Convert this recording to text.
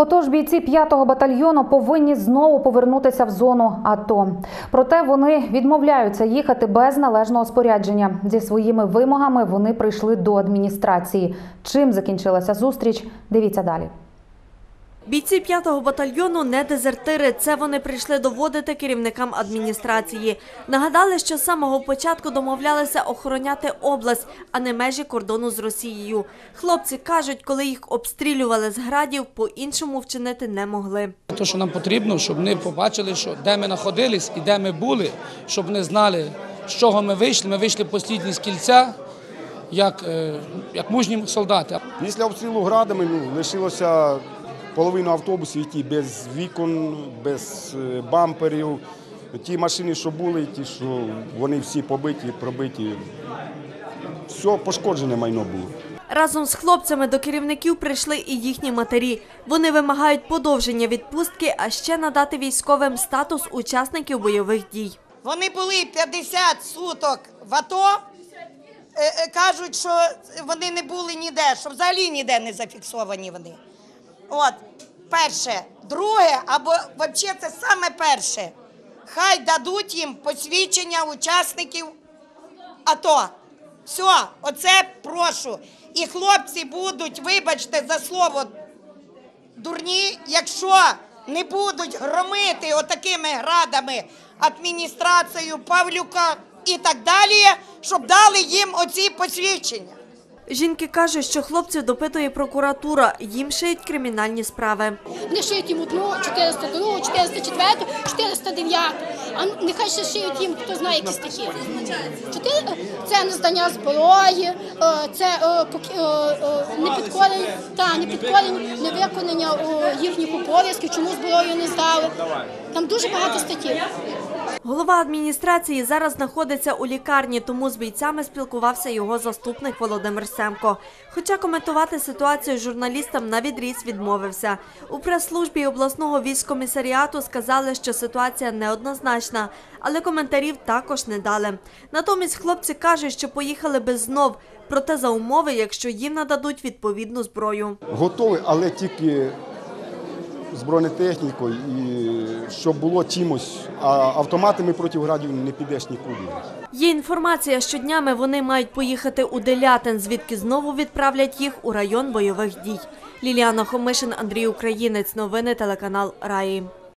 Отож, бійці 5-го батальйону повинні знову повернутися в зону АТО. Проте вони відмовляються їхати без належного спорядження. Зі своїми вимогами вони прийшли до адміністрації. Чим закінчилася зустріч? Дивіться далі. Бійці 5-го батальйону не дезертири. Це вони прийшли доводити керівникам адміністрації. Нагадали, що з самого початку домовлялися охороняти область, а не межі кордону з Росією. Хлопці кажуть, коли їх обстрілювали з градів, по-іншому вчинити не могли. Те, що нам потрібно, щоб вони побачили, що де ми знаходились і де ми були, щоб вони знали, з чого ми вийшли. Ми вийшли послідні з кільця, як, е, як мужні солдати. Після обстрілу градами ну, лишилося половину автобусів, які без вікон, без е, бамперів. Ті машини, що були, ті, що вони всі побиті, пробиті. Все пошкоджене майно було. Разом з хлопцями до керівників прийшли і їхні матері. Вони вимагають подовження відпустки, а ще надати військовим статус учасників бойових дій. Вони були 50 суток в АТО. Е, е, Кажуть, що вони не були ніде, що взагалі ніде не зафіксовані вони. От, перше. Друге, або взагалі це саме перше. Хай дадуть їм посвідчення учасників АТО. Все, оце прошу. І хлопці будуть, вибачте за слово, дурні, якщо не будуть громити отакими градами адміністрацію Павлюка і так далі, щоб дали їм оці посвідчення. Жінки кажуть, що хлопців допитує прокуратура, їм шиють кримінальні справи. Вони шиють їм одну, 402, 404, 409, а нехай ще шиють їм, хто знає такі. Чотири це нездання зброї, е, це е, е, непідкорення, та непідкорення, невиконання їхніх обов'язків, чому зброю не здали. Там дуже багато статтів. Голова адміністрації зараз знаходиться у лікарні, тому з бійцями спілкувався його заступник Володимир Семко. Хоча коментувати ситуацію журналістам на відріз відмовився. У прес-службі обласного військкомісаріату сказали, що ситуація неоднозначна, але коментарів також не дали. Натомість хлопці кажуть, що поїхали би знов, проте за умови, якщо їм нададуть відповідну зброю. Готові, але тільки з бронетехнікою і щоб було чимось. А автоматами проти градів не підеш нікуди. Є інформація, що днями вони мають поїхати у Делятин, звідки знову відправлять їх у район бойових дій. Ліліана Хомишин, Андрій Українець. Новини телеканал Раї.